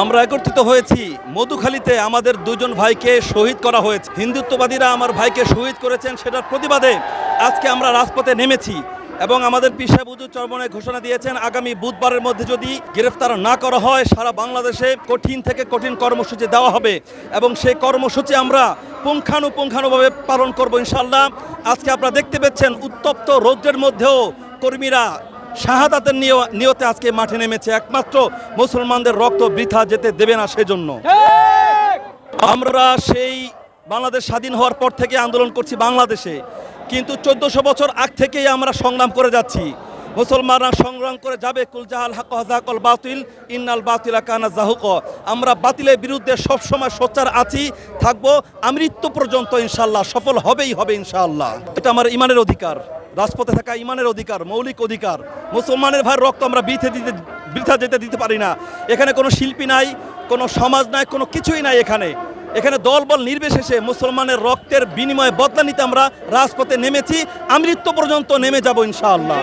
আমরা একত্রিত হয়েছি। মধুখালীতে আমাদের দুজন ভাইকে শহীদ করা হয়েছে। হিন্দুত্ববাদীরা আমার ভাইকে শহীদ করেছেন সেটার প্রতিবাদে আজকে আমরা রাজপথে নেমেছি এবং আমাদের পিসা বুজু চরমনে ঘোষণা দিয়েছেন, আগামী বুধবারের মধ্যে যদি গ্রেফতার না করা হয়, সারা বাংলাদেশে কঠিন থেকে কঠিন কর্মসূচি দেওয়া হবে এবং সেই কর্মসূচি আমরা পুঙ্খানুপুঙ্খানুভাবে পালন করব ইনশাল্লাহ আজকে আপনারা দেখতে পাচ্ছেন উত্তপ্ত রৌদ্রের মধ্যেও কর্মীরা শাহাদাতের নিয়- নিয়তে আজকে মাঠে নেমেছে একমাত্র মুসলমানদের রক্ত বৃথা যেতে দেবে না সেজন্য। আমরা সেই বাংলাদেশ স্বাধীন হওয়ার পর থেকে আন্দোলন করছি বাংলাদেশে। কিন্তু চোদ্দশো বছর আগ থেকেই আমরা সংগ্রাম করে যাচ্ছি। মুসলমানরা সংগ্রাম করে যাবে কুলজাহাল হাক হাজাকল বাতিল, ইন্নাল বাতিলা কানা জাহুক। আমরা বাতিলের বিরুদ্ধে সবসময় সোচ্চার আছি, থাকব আমৃত্যু পর্যন্ত ইনশাল্লাহ সফল হবেই হবে ইনশাআল্লাহ এটা আমার ইমানের অধিকার। রাজপথে থাকা ইমানের অধিকার, মৌলিক অধিকার। মুসলমানের ভাই রক্ত আমরা বৃথে দিতে, বৃথা যেতে দিতে পারি না। এখানে কোনো শিল্পী নাই, কোনো সমাজ নাই, কোনো কিছুই নাই এখানে। এখানে দলবল নির্বিশেষে মুসলমানের রক্তের বিনিময়ে বদলা নিতে আমরা রাজপথে নেমেছি। আমৃত্য পর্যন্ত নেমে যাব ইনশাআল্লাহ।